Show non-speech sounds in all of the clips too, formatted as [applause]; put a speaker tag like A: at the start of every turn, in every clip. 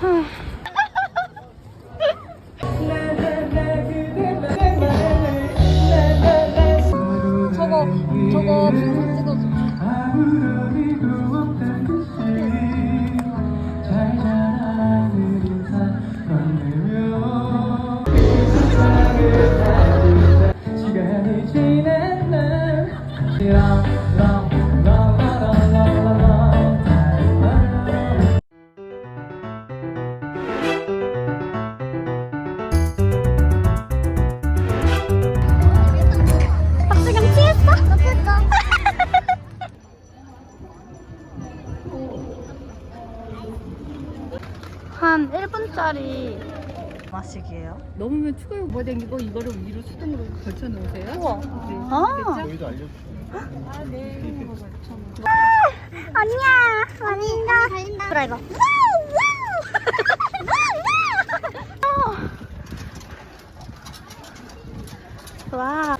A: 저거 저거.
B: 시간이 지난 날
A: 10원짜리 맛이에요
C: 넘으면 추가요 뭐 댕기고 이거를 위로 수동으로 걸쳐 놓으세요.
A: 우와.
C: 네.
A: 아.
C: 저희도 알려주세요.
D: 아, 네. 언니야. 언니가 달린다. 드라이버.
A: 와.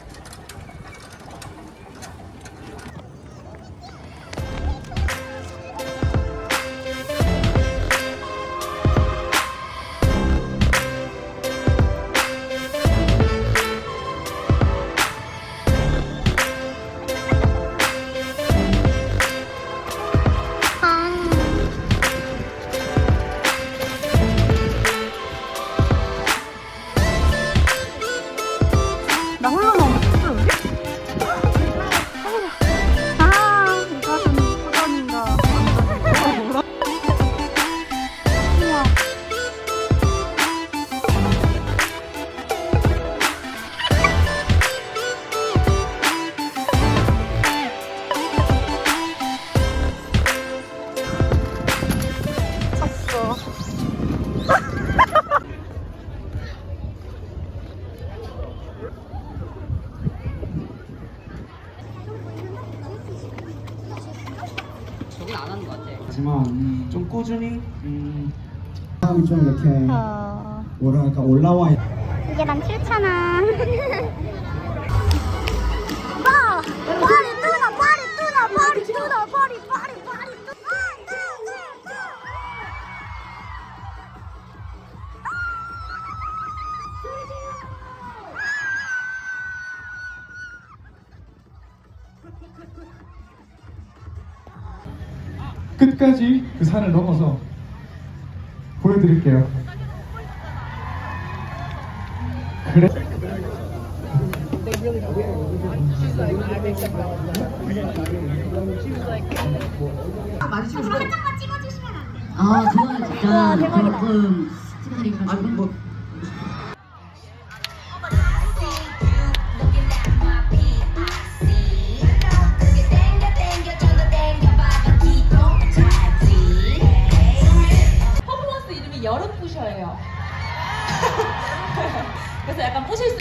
E: 하지만 좀 꾸준히 음, 사람이 좀 이렇게
A: 어...
E: 뭐랄까 올라와 있-
D: 이게 난싫 [laughs]
B: 끝까지 그 산을 넘어서 보여드릴게요. 그래.
D: 안 돼요?
F: 아, 그거는 진짜 조금 찍어드리기 아,
G: 부셔예요. [laughs] 그래서 약간 부실 수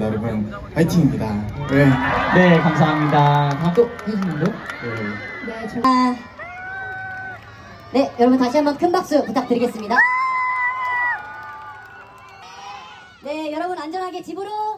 E: 여러분 화이팅입니다. 네, 네 감사합니다. 다음 또 혜진님도 네.
F: 아, 네, 여러분 다시 한번 큰 박수 부탁드리겠습니다. 네, 여러분 안전하게 집으로